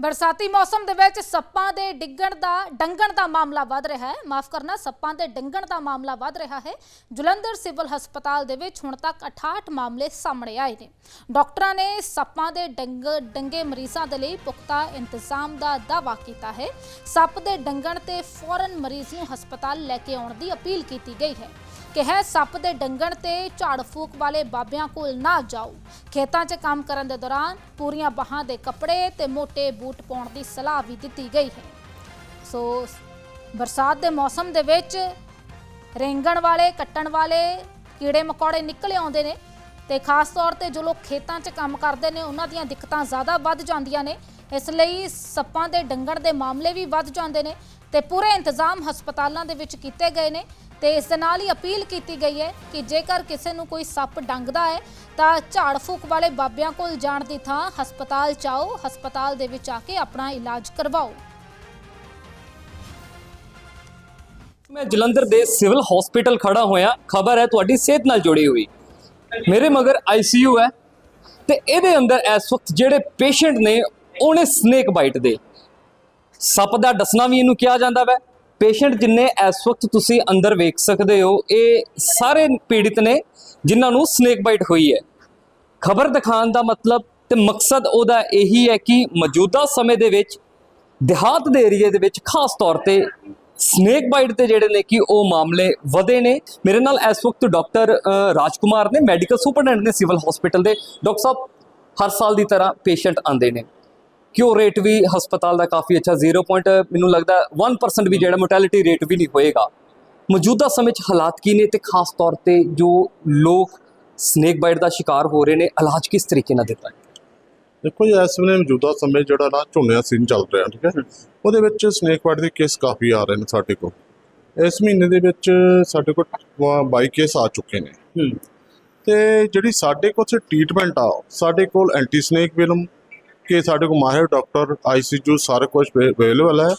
ਬਰਸਾਤੀ ਮੌਸਮ ਦੇ ਵਿੱਚ ਸੱਪਾਂ ਦੇ ਡਿੱਗਣ ਦਾ, ਡੰਗਣ ਦਾ ਮਾਮਲਾ ਵੱਧ ਰਿਹਾ ਹੈ। ਮਾਫ ਕਰਨਾ, ਸੱਪਾਂ ਦੇ ਡੰਗਣ ਦਾ ਮਾਮਲਾ ਵੱਧ ਰਿਹਾ ਹੈ। ਜਲੰਧਰ ਸਿਵਲ ਹਸਪਤਾਲ ਦੇ ਵਿੱਚ ਹੁਣ ਤੱਕ 68 ਮਾਮਲੇ ਸਾਹਮਣੇ ਆਏ ਨੇ। ਡਾਕਟਰਾਂ ਨੇ ਸੱਪਾਂ ਦੇ ਡੰਗ, ਡੰਗੇ ਮਰੀਜ਼ਾਂ ਦੇ ਲਈ ਪੁਖਤਾ ਇੰਤਜ਼ਾਮ ਦਾ ਦਾਅਵਾ ਕੀਤਾ ਹੈ। ਸੱਪ ਦੇ ਡੰਗਣ ਤੇ ਫੌਰਨ ਮਰੀਜ਼ ਨੂੰ ਹਸਪਤਾਲ ਲੈ ਕੇ ਆਉਣ ਦੀ ਅਪੀਲ ਕੀਤੀ ਗਈ ਹੈ। ਕਿਹਾ ਸੱਪ ਦੇ ਡੰਗਣ ਤੇ ਝਾੜ ਫੂਕ ਵਾਲੇ ਬਾਬਿਆਂ ਕੋਲ ਨਾ ਜਾਓ। ਖੇਤਾਂ 'ਚ ਕੰਮ ਕਰਨ ਦੇ ਦੌਰਾਨ ਪੂਰੀਆਂ ਬਾਹਾਂ ਦੇ ਕੱਪੜੇ ਤੇ ਮੋٹے ਬੂਟ ਪਾਉਣ ਦੀ ਸਲਾਹ ਵੀ ਦਿੱਤੀ ਗਈ ਹੈ। ਸੋ, ਬਰਸਾਤ ਦੇ ਮੌਸਮ ਦੇ ਵਿੱਚ ਰੇਂਗਣ ਵਾਲੇ, ਕੱਟਣ ਵਾਲੇ ਕੀੜੇ ਮਕੌੜੇ ਨਿਕਲ ਆਉਂਦੇ ਨੇ ਤੇ ਖਾਸ ਤੌਰ ਤੇ ਜੋ ਲੋਕ ਖੇਤਾਂ 'ਚ ਕੰਮ ਕਰਦੇ ਨੇ, ਉਹਨਾਂ ਦੀਆਂ ਦਿੱਕਤਾਂ ਜ਼ਿਆਦਾ ਵੱਧ ਜਾਂਦੀਆਂ ਨੇ। ਇਸ ਲਈ ਸੱਪਾਂ ਦੇ ਡੰਗਣ ਦੇ ਮਾਮਲੇ ਵੀ ਵੱਧ ਜਾਂਦੇ ਨੇ। ਤੇ ਪੂਰੇ ਇੰਤਜ਼ਾਮ ਹਸਪਤਾਲਾਂ ਦੇ ਵਿੱਚ ਕੀਤੇ ਗਏ ਨੇ ਤੇ ਇਸ ਦੇ ਨਾਲ ਹੀ ਅਪੀਲ ਕੀਤੀ ਗਈ ਹੈ ਕਿ ਜੇਕਰ ਕਿਸੇ ਨੂੰ ਕੋਈ ਸੱਪ ਡੰਗਦਾ ਹੈ, ਤਾਂ ਝਾੜ ਫੂਕ ਵਾਲੇ ਬਾਬਿਆਂ ਕੋਲ ਜਾਣ ਦੀ ਥਾਂ ਹਸਪਤਾਲ ਚਾਓ ਹਸਪਤਾਲ ਦੇ ਵਿੱਚ ਆ ਕੇ ਆਪਣਾ ਇਲਾਜ ਕਰਵਾਓ। ਮੈਂ ਜਲੰਧਰ ਦੇ ਸਿਵਲ ਹਸਪੀਟਲ ਖੜਾ ਹੋਇਆ। ਖਬਰ ਹੈ ਤੁਹਾਡੀ ਸਿਹਤ ਨਾਲ ਜੁੜੀ ਹੋਈ। ਮੇਰੇ ਮਗਰ ਆਈਸੀਯੂ ਹੈ ਤੇ ਇਹਦੇ ਅੰਦਰ ਇਸ ਵਕਤ ਜਿਹੜੇ ਪੇਸ਼ੈਂਟ ਨੇ, ਉਹਨੇ ਸਨੇਕ ਬਾਈਟ ਦੇ। ਸੱਪ ਦਾ ਡਸਣਾ ਵੀ ਇਹਨੂੰ ਕਿਹਾ ਜਾਂਦਾ ਵੈ। ਪੇਸ਼ੈਂਟ ਜਿੰਨੇ ਇਸ ਵਕਤ ਤੁਸੀਂ ਅੰਦਰ ਵੇਖ ਸਕਦੇ ਹੋ ਇਹ ਸਾਰੇ ਪੀੜਿਤ ਨੇ ਜਿਨ੍ਹਾਂ ਨੂੰ ਸਨੇਕ ਬਾਈਟ ਹੋਈ ਹੈ। ਖਬਰ ਦਿਖਾਉਣ ਦਾ ਮਤਲਬ ਤੇ ਮਕਸਦ ਉਹਦਾ ਇਹੀ ਹੈ ਕਿ ਮੌਜੂਦਾ ਸਮੇਂ ਦੇ ਵਿੱਚ ਦਿਹਾਤ ਦੇ ਏਰੀਏ ਦੇ ਵਿੱਚ ਖਾਸ ਤੌਰ ਤੇ ਸਨੇਕ ਬਾਈਟ ਤੇ ਜਿਹੜੇ ਨੇ ਕਿ ਉਹ ਮਾਮਲੇ ਵਧੇ ਨੇ। ਮੇਰੇ ਨਾਲ ਇਸ ਵਕਤ ਡਾਕਟਰ ਅ, ਰਾਜਕੁਮਾਰ ਨੇ ਮੈਡੀਕਲ ਸੁਪਰਡੈਂਟ ਨੇ ਸਿਵਲ ਹਸਪੀਟਲ ਦੇ। ਡਾਕਟਰ ਸਾਹਿਬ ਹਰ ਸਾਲ ਦੀ ਤਰ੍ਹਾਂ ਪੇਸ਼ੈਂਟ ਆਉਂਦੇ ਨੇ। ਕਿਉਂ ਰੇਟ ਵੀ ਹਸਪਤਾਲ ਦਾ ਕਾਫੀ ਅੱਛਾ 0. ਪੁਆਇੰਟ ਮੈਨੂੰ ਲੱਗਦਾ 1% ਵੀ ਜਿਹੜਾ ਮੋਰਟੈਲਿਟੀ ਰੇਟ ਵੀ ਨਹੀਂ ਹੋਏਗਾ। ਮੌਜੂਦਾ ਸਮੇਂ 'ਚ ਹਾਲਾਤ ਕੀ ਨੇ ਤੇ ਖਾਸ ਤੌਰ ਤੇ ਜੋ ਲੋਕ ਸਨੇਕ ਬਾਈਟ ਦਾ ਸ਼ਿਕਾਰ ਹੋ ਰਹੇ ਨੇ ਇਲਾਜ ਕਿਸ ਤਰੀਕੇ ਨਾਲ ਦਿੱਤਾ ਹੈ ਦੇਖੋ ਜੀ ਇਸ ਵੇਲੇ ਮੌਜੂਦਾ ਸਮੇਂ ਜਿਹੜਾ ਨਾ ਝੋਨੇ ਸੀਜ਼ਨ ਚੱਲ ਰਿਹਾ ਠੀਕ ਹੈ? ਉਹਦੇ ਵਿੱਚ ਸਨੇਕ ਬਾਈਟ ਦੇ ਕੇਸ ਕਾਫੀ ਆ ਰਹੇ ਨੇ ਸਾਡੇ ਕੋਲ। ਇਸ ਮਹੀਨੇ ਦੇ ਵਿੱਚ ਸਾਡੇ ਕੋਲ 22 ਕੇਸ ਆ ਚੁੱਕੇ ਨੇ। ਤੇ ਜਿਹੜੀ ਸਾਡੇ ਕੋਲ ਸੇ ਟ੍ਰੀਟਮੈਂਟ ਆ ਸਾਡੇ ਕੋਲ ਐਂਟੀ ਸਨੇਕ ਵਿਲਮ ਕਿ ਸਾਡੇ ਕੋਲ ਮਾਹਿਰ ਡਾਕਟਰ ਆਈਸੀਯੂ ਸਾਰਾ ਕੁਝ ਅਵੇਲੇਬਲ ਹੈ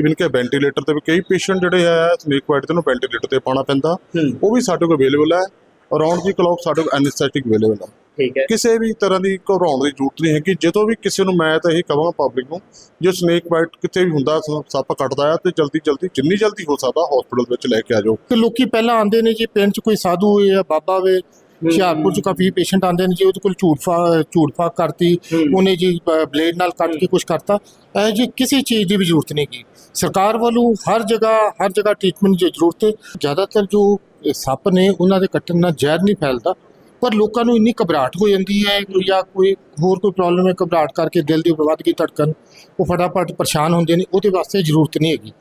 ਇਵਨ ਕਿ ਵੈਂਟੀਲੇਟਰ ਤੇ ਵੀ ਕਈ ਪੇਸ਼ੈਂਟ ਜਿਹੜੇ ਆ ਸਨੇਕ ਬਾਈਟ ਤੇ ਨੂੰ ਵੈਂਟੀਲੇਟਰ ਤੇ ਪਾਉਣਾ ਪੈਂਦਾ। ਉਹ ਵੀ ਸਾਡੇ ਕੋਲ ਅਵੇਲੇਬਲ ਹੈ। ਅਰਾਊਂਡ ਦੀ ਕਲੌਕ ਸਾਡੇ ਕੋਲ ਐਨਸਥੈਟਿਕ ਅਵੇਲੇਬਲ ਹੈ। ਠੀਕ ਹੈ। ਕਿਸੇ ਵੀ ਤਰ੍ਹਾਂ ਦੀ ਘਬਰਾਉਣ ਦੀ ਜ਼ਰੂਰਤ ਨਹੀਂ ਹੈ ਕਿ ਜਦੋਂ ਵੀ ਕਿਸੇ ਨੂੰ ਮੈਂ ਤਾਂ ਇਹ ਕਹਾਂਗਾ ਪਬਲਿਕ ਨੂੰ ਜੇ ਸਨੇਕ ਬਾਈਟ ਕਿਤੇ ਵੀ ਹੁੰਦਾ ਸੱਪ ਕੱਟਦਾ ਆ ਤੇ ਜਲਦੀ ਜਲਦੀ ਜਿੰਨੀ ਜਲਦੀ ਹੋ ਸਕਦਾ ਹਸਪੀਟਲ ਵਿੱਚ ਲੈ ਕੇ ਆ ਜਾਓ। ਕਿ ਲੋਕੀ ਪਹਿਲਾਂ ਆਉਂਦੇ ਨੇ ਜੀ ਪਿੰਡ 'ਚ ਕੋਈ ਸਾਧੂ ਹੋਏ ਜਾਂ ਬਾਬਾ ਵੇ ਹੁਸ਼ਿਆਰਪੁਰ 'ਚ ਕਾਫੀ ਪੇਸ਼ੈਂਟ ਆਉਂਦੇ ਨੇ ਜੀ ਉਹਦੇ ਕੋਲ ਝੂਠ ਫਾ ਝੂਠ ਫਾਕ ਕਰਤੀ ਉਹਨੇ ਜੀ ਬਲੇਡ ਨਾਲ ਕੱਟ ਕੇ ਕੁਝ ਕਰਤਾ। ਇਹ ਜੀ ਕਿਸੇ ਚੀਜ਼ ਦੀ ਵੀ ਜ਼ਰੂਰਤ ਨਹੀਂ ਕੀ ਸਰਕਾਰ ਵੱਲੋਂ ਹਰ ਜਗ੍ਹਾ ਹਰ ਜਗ੍ਹਾ ਟ੍ਰੀਟਮੈਂਟ ਦੀ ਜ਼ਰੂਰਤ ਹੈ ਜ਼ਿਆਦਾਤਰ ਜੋ ਸੱਪ ਨੇ ਉਹਨਾਂ ਦੇ ਕੱਟਣ ਨਾਲ ਜ਼ਹਿਰ ਨਹੀਂ ਫੈਲਦਾ। ਪਰ ਲੋਕਾਂ ਨੂੰ ਇੰਨੀ ਘਬਰਾਹਟ ਹੋ ਜਾਂਦੀ ਹੈ ਜਾਂ ਕੋਈ ਹੋਰ ਕੋਈ ਪ੍ਰੋਬਲਮ ਹੈ ਘਬਰਾਹਟ ਕਰਕੇ ਦਿਲ ਦੀ ਵੱਧ ਗਈ ਧੜਕਨ ਉਹ ਫਟਾਫਟ ਪਰੇਸ਼ਾਨ ਹੁੰਦੇ ਨੇ ਉਹਦੇ ਵਾਸਤੇ ਜ਼ਰੂਰਤ ਨਹੀਂ ਹੈਗੀ।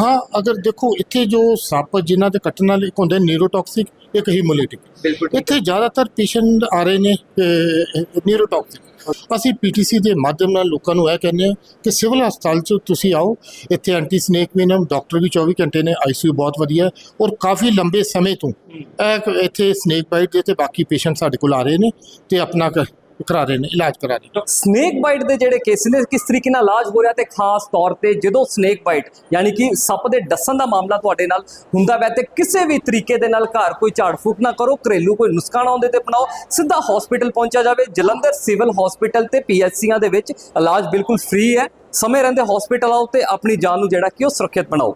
ਹਾਂ। ਅਗਰ ਦੇਖੋ ਇੱਥੇ ਜੋ ਸੱਪ ਜਿਨ੍ਹਾਂ ਦੇ ਕੱਟਣ ਨਾਲ ਇੱਕ ਹੁੰਦੇ ਨਿਊਰੋਟੌਕਸਿਕ ਇੱਕ ਹੀਮੋਲਿਟਿਕ ਇੱਥੇ ਜ਼ਿਆਦਾਤਰ ਪੇਸ਼ੈਂਟ ਆ ਰਹੇ ਨੇ ਨਿਊਰੋਟੌਕਸਿਕ ਅਸੀਂ ਪੀਟੀਸੀ ਦੇ ਮਾਧਿਅਮ ਨਾਲ ਲੋਕਾਂ ਨੂੰ ਇਹ ਕਹਿੰਦੇ ਹਾਂ ਕਿ ਸਿਵਲ ਹਸਪਤਾਲ 'ਚ ਤੁਸੀਂ ਆਓ, ਇੱਥੇ ਐਂਟੀ ਸਨੇਕ ਵੀਨਮ ਡਾਕਟਰ ਵੀ 24 ਘੰਟੇ ਨੇ ਆਈਸੀਯੂ ਬਹੁਤ ਵਧੀਆ ਔਰ ਕਾਫੀ ਲੰਬੇ ਸਮੇਂ ਤੋਂ ਇਹ ਇੱਥੇ ਸਨੇਕ ਬਾਈਟ ਦੇ ਤੇ ਬਾਕੀ ਪੇਸ਼ੈਂਟ ਸਾਡੇ ਕੋਲ ਆ ਰਹੇ ਨੇ ਤੇ ਆਪਣਾ ਕਰਾ ਰਹੇ ਨੇ ਇਲਾਜ ਕਰਾ ਰਹੇ ਨੇ ਸਨੇਕ ਬਾਈਟ ਦੇ ਜਿਹੜੇ ਕੇਸ ਨੇ, ਕਿਸ ਤਰੀਕੇ ਨਾਲ ਇਲਾਜ ਹੋ ਰਿਹਾ ਤੇ ਖਾਸ ਤੌਰ ਤੇ ਜਦੋਂ ਸਨੇਕ ਬਾਈਟ ਯਾਨੀ ਕਿ ਸੱਪ ਦੇ ਡਸਣ ਦਾ ਮਾਮਲਾ ਤੁਹਾਡੇ ਨਾਲ ਹੁੰਦਾ ਵੈ ਤੇ ਕਿਸੇ ਵੀ ਤਰੀਕੇ ਦੇ ਨਾਲ ਘਰ ਕੋਈ ਝਾੜ ਫੂਕ ਨਾ ਕਰੋ, ਘਰੇਲੂ ਕੋਈ ਨੁਸਖਾ ਨਾ ਉਹਦੇ ਤੇ ਅਪਣਾਓ, ਸਿੱਧਾ ਹਸਪੀਟਲ ਪਹੁੰਚਿਆ ਜਾਵੇ, ਜਲੰਧਰ ਸਿਵਲ ਹਸਪੀਟਲ ਤੇ ਪੀਐਚਸੀਆਂ ਦੇ ਵਿੱਚ ਇਲਾਜ ਬਿਲਕੁਲ ਫ੍ਰੀ ਹੈ। ਸਮੇਂ ਰਹਿੰਦੇ ਹਸਪੀਟਲ ਆਓ ਤੇ ਆਪਣੀ ਜਾਨ ਨੂੰ ਜਿਹੜਾ ਕਿ ਉਹ ਸੁਰੱਖਿਅਤ ਬਣਾਓ।